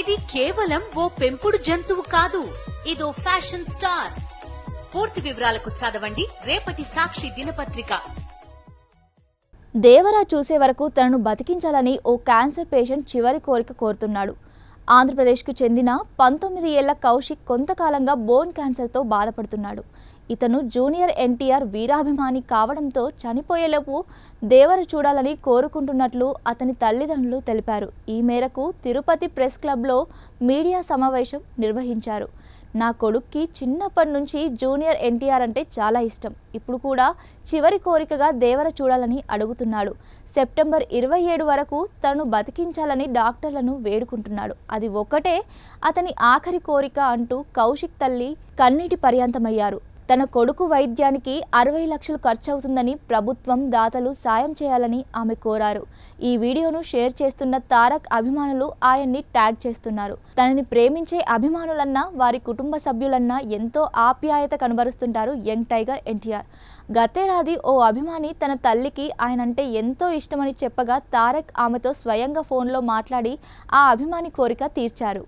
ఇది కేవలం ఓ పెంపుడు జంతువు కాదు. ఇదో ఫ్యాషన్ స్టార్. పూర్తి వివరాలకు చదవండి. రేపటి సాక్షి దినపత్రిక. దేవరా చూసే వరకు తనను బతికించాలని ఓ క్యాన్సర్ పేషెంట్ చివరి కోరిక కోరుతున్నాడు. ఆంధ్రప్రదేశ్కు చెందిన పంతొమ్మిది ఏళ్ళ కౌశిక్ కొంతకాలంగా బోన్ క్యాన్సర్తో బాధపడుతున్నాడు. ఇతను జూనియర్ ఎన్టీఆర్ వీరాభిమాని కావడంతో చనిపోయేలోపు దేవర చూడాలని కోరుకుంటున్నట్లు అతని తల్లిదండ్రులు తెలిపారు. ఈ మేరకు తిరుపతి ప్రెస్ క్లబ్లో మీడియా సమావేశం నిర్వహించారు. నా కొడుక్కి చిన్నప్పటి నుంచి జూనియర్ ఎన్టీఆర్ అంటే చాలా ఇష్టం. ఇప్పుడు కూడా చివరి కోరికగా దేవర చూడాలని అడుగుతున్నాడు. సెప్టెంబర్ ఇరవై ఏడు వరకు తను బతికించాలని డాక్టర్లను వేడుకుంటున్నాడు. అది ఒకటే అతని ఆఖరి కోరిక అంటూ కౌశిక్ తల్లి కన్నీటి పర్యాంతమయ్యారు. తన కొడుకు వైద్యానికి అరవై లక్షలు ఖర్చవుతుందని ప్రభుత్వం దాతలు సాయం చేయాలని ఆమె కోరారు. ఈ వీడియోను షేర్ చేస్తున్న తారక్ అభిమానులు ఆయన్ని ట్యాగ్ చేస్తున్నారు. తనని ప్రేమించే అభిమానులన్నా వారి కుటుంబ సభ్యులన్నా ఎంతో ఆప్యాయత కనబరుస్తుంటారు యంగ్ టైగర్ ఎన్టీఆర్. గతేడాది ఓ అభిమాని తన తల్లికి ఆయనంటే ఎంతో ఇష్టమని చెప్పగా తారక్ ఆమెతో స్వయంగా ఫోన్లో మాట్లాడి ఆ అభిమాని కోరిక తీర్చారు.